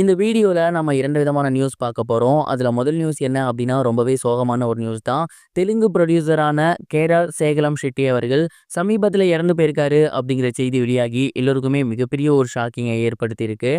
இந்த வீடியோவில் நம்ம இரண்டு விதமான நியூஸ் பார்க்க போகிறோம் அதில் முதல் நியூஸ் என்ன அப்படின்னா ரொம்பவே சோகமான ஒரு நியூஸ் தான். தெலுங்கு ப்ரொடியூசரான கேரா சேகலம் ஷெட்டி அவர்கள் சமீபத்தில் இறந்து போயிருக்காரு அப்படிங்கிற செய்தி வெளியாகி எல்லோருக்குமே மிகப்பெரிய ஒரு ஷாக்கிங்கை ஏற்படுத்தியிருக்கு.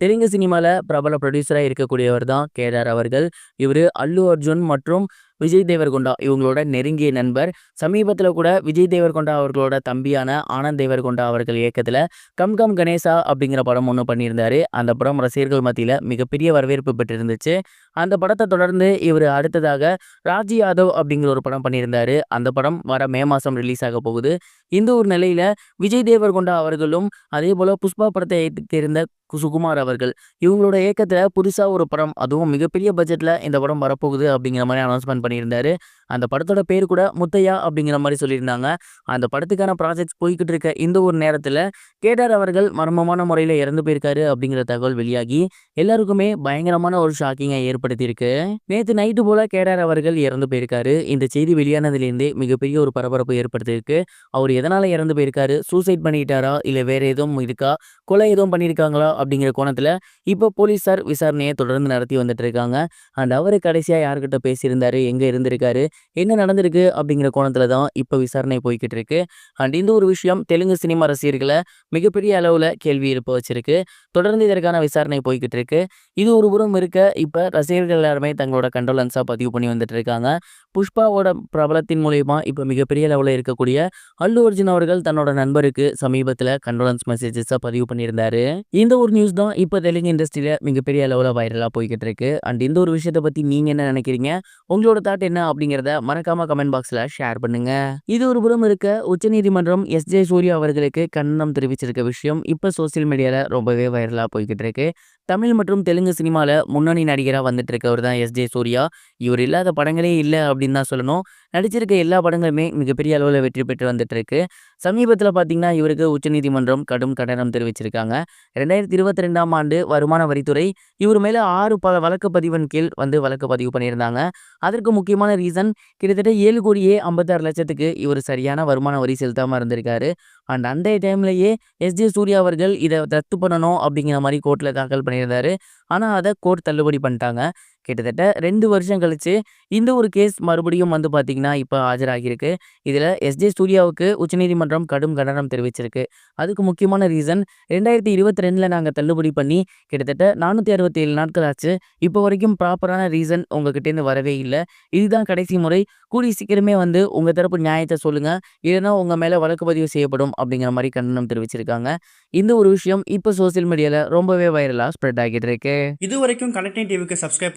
தெலுங்கு சினிமாவில் பிரபல ப்ரொடியூசராக இருக்கக்கூடியவர் தான் கேஆர் அவர்கள். இவர் அல்லு அர்ஜுன் மற்றும் விஜய் தேவர்கொண்டா இவங்களோட நெருங்கிய நண்பர். சமீபத்தில் கூட விஜய் தேவர்கொண்டா அவர்களோட தம்பியான ஆனந்த் தேவர்கொண்டா அவர்கள் இயக்கத்தில் கம் கம் கணேசா அப்படிங்கிற படம் ஒன்று பண்ணியிருந்தாரு. அந்த படம் ரசிகர்கள் மத்தியில் மிகப்பெரிய வரவேற்பு பெற்றிருந்துச்சு. அந்த படத்தை தொடர்ந்து இவர் அடுத்ததாக ராஜ் யாதவ் அப்படிங்கிற ஒரு படம் பண்ணியிருந்தாரு. அந்த படம் வர மே மாதம் ரிலீஸ் ஆக போகுது. இந்த ஒரு நிலையில் விஜய் தேவர்கொண்டா அவர்களும், அதே போல் புஷ்பா படத்தை இயக்கியிருந்த சுகுமார் அவர்கள் இவங்களோட இயக்கத்தில் புதுசாக ஒரு படம் அதுவும் மிகப்பெரிய பட்ஜெட்டில் இந்த படம் வரப்போகுது அப்படிங்கிற மாதிரி அனௌன்ஸ்மெண்ட் பண்ணி பண்ணியிருந்தாரு. அந்த படத்தோட பேர் கூட முத்தையா அப்படிங்கிற மாதிரி சொல்லியிருந்தாங்க. அந்த படத்துக்கான ப்ராஜெக்ட்ஸ் போய்கிட்டு இருக்க இந்த ஒரு நேரத்தில் கேடார் அவர்கள் மர்மமான முறையில் இறந்து போயிருக்காரு அப்படிங்கிற தகவல் வெளியாகி எல்லாருக்குமே பயங்கரமான ஒரு ஷாக்கிங்கை ஏற்படுத்தியிருக்கு. நேற்று நைட்டு போல கேடார் அவர்கள் இறந்து போயிருக்காரு. இந்த செய்தி வெளியானதுலேருந்தே மிகப்பெரிய ஒரு பரபரப்பு ஏற்படுத்தியிருக்கு. அவர் எதனால் இறந்து போயிருக்காரு? சூசைட் பண்ணிக்கிட்டாரா? இல்லை வேற எதுவும் இருக்கா? கொலை எதுவும் பண்ணியிருக்காங்களா? அப்படிங்கிற கோணத்தில் இப்போ போலீஸார் விசாரணையை தொடர்ந்து நடத்தி வந்துட்டு இருக்காங்க. அண்ட் அவர் கடைசியாக யார்கிட்ட பேசியிருந்தாரு? எங்கே இருந்திருக்காரு? என்ன நடந்திருக்கு? அப்படிங்கிற கோணத்தில் தான் இப்போ விசாரணை போய்கிட்டு இருக்கு. அண்ட் இந்த ஒரு விஷயம் தெலுங்கு சினிமா ரசிகர்களை மிகப்பெரிய அளவில் கேள்வி எழுப்ப வச்சிருக்கு. தொடர்ந்து இதற்கான விசாரணை போய்கிட்டு இருக்கு. இது ஒரு புறம் இருக்க, இப்போ ரசிகர்கள் எல்லாருமே தங்களோட கண்டோலன்ஸாக பதிவு பண்ணி வந்துட்டு இருக்காங்க. புஷ்பாவோட பிரபலத்தின் மூலயமா இப்போ மிகப்பெரிய லெவலில் இருக்கக்கூடிய அல்லு அர்ஜுன் அவர்கள் தன்னோட நண்பருக்கு சமீபத்தில் கண்டோலன்ஸ் மெசேஜஸாக பதிவு பண்ணியிருந்தாரு. இந்த ஒரு நியூஸ் தான் இப்போ தெலுங்கு இண்டஸ்ட்ரியில மிகப்பெரிய அளவில் வைரலாக போய்கிட்டு இருக்கு. அண்ட் இந்த ஒரு விஷயத்தை பற்றி நீங்கள் என்ன நினைக்கிறீங்க? உங்களோட தாட் என்ன அப்படிங்கிறத அப்டிங்கிறத மறக்காம கமெண்ட் பாக்ஸ்ல ஷேர் பண்ணுங்க. இது ஒரு புறம் இருக்க, உச்சநீதிமன்றம் எஸ். ஜே. சூர்யா அவர்களுக்கு கண்டனம் தெரிவிச்சிருக்க விஷயம் இப்ப சோசியல் மீடியால ரொம்பவே வைரலா போய்கிட்டு இருக்கு. தமிழ் மற்றும் தெலுங்கு சினிமாவில் முன்னணி நடிகராக வந்துட்டு இருக்கவர் தான் எஸ். ஜே. சூர்யா. இவர் இல்லாத படங்களே இல்லை அப்படின்னு தான் சொல்லணும். நடிச்சிருக்க எல்லா படங்களுமே மிகப்பெரிய அளவில் வெற்றி பெற்று வந்துட்டு இருக்கு. சமீபத்தில் பார்த்தீங்கன்னா, இவருக்கு உச்சநீதிமன்றம் கடும் கண்டனம் தெரிவிச்சிருக்காங்க. 2022ஆம் ஆண்டு வருமான வரித்துறை இவர் மேலே ஆறு பல வழக்கு பதிவின் கீழ் வந்து வழக்கு பதிவு பண்ணியிருந்தாங்க. அதற்கு முக்கியமான ரீசன் கிட்டத்தட்ட ஏழு கூடியே ஐம்பத்தாறு லட்சத்துக்கு இவர் சரியான வருமான வரி செலுத்தாமல் இருந்திருக்காரு. அண்ட் அந்த டைம்லேயே எஸ். ஜே. சூர்யா அவர்கள் இதை ரத்து பண்ணணும் அப்படிங்கிற மாதிரி கோர்ட்டில் தாக்கல் பண்ணியிருந்தாரு. ஆனா அதை கோர்ட் தள்ளுபடி பண்ணிட்டாங்க. கிட்டத்தட்ட ரெண்டு வருஷம் கழிச்சு இந்த ஒரு கேஸ் மறுபடியும் வந்து பார்த்தீங்கன்னா, இப்போ ஆஜராகியிருக்கு. இதில் எஸ்ஜே சூர்யாவுக்கு உச்சநீதிமன்றம் கடும் கண்டனம் தெரிவிச்சிருக்கு. அதுக்கு முக்கியமான ரீசன் ரெண்டாயிரத்தி இருபத்தி ரெண்டில் நாங்கள் தள்ளுபடி பண்ணி கிட்டத்தட்ட 467 நாட்கள் ஆச்சு. இப்போ வரைக்கும் ப்ராப்பரான ரீசன் உங்ககிட்டேருந்து வரவே இல்லை இதுதான் கடைசி முறை. கூடிய சீக்கிரமே வந்து உங்கள் தரப்பு நியாயத்தை சொல்லுங்கள் இல்லைன்னா உங்கள் மேலே வழக்கு பதிவு செய்யப்படும் அப்படிங்கிற மாதிரி கண்டனம் தெரிவிச்சிருக்காங்க. இந்த ஒரு விஷயம் இப்போ சோசியல் மீடியாவில் ரொம்பவே வைரலா ஸ்ப்ரெட் ஆகிட்டு இருக்கு. இதுவரைக்கும் கனெக்டிங் டிவிக்கு சப்ஸ்கிரைப்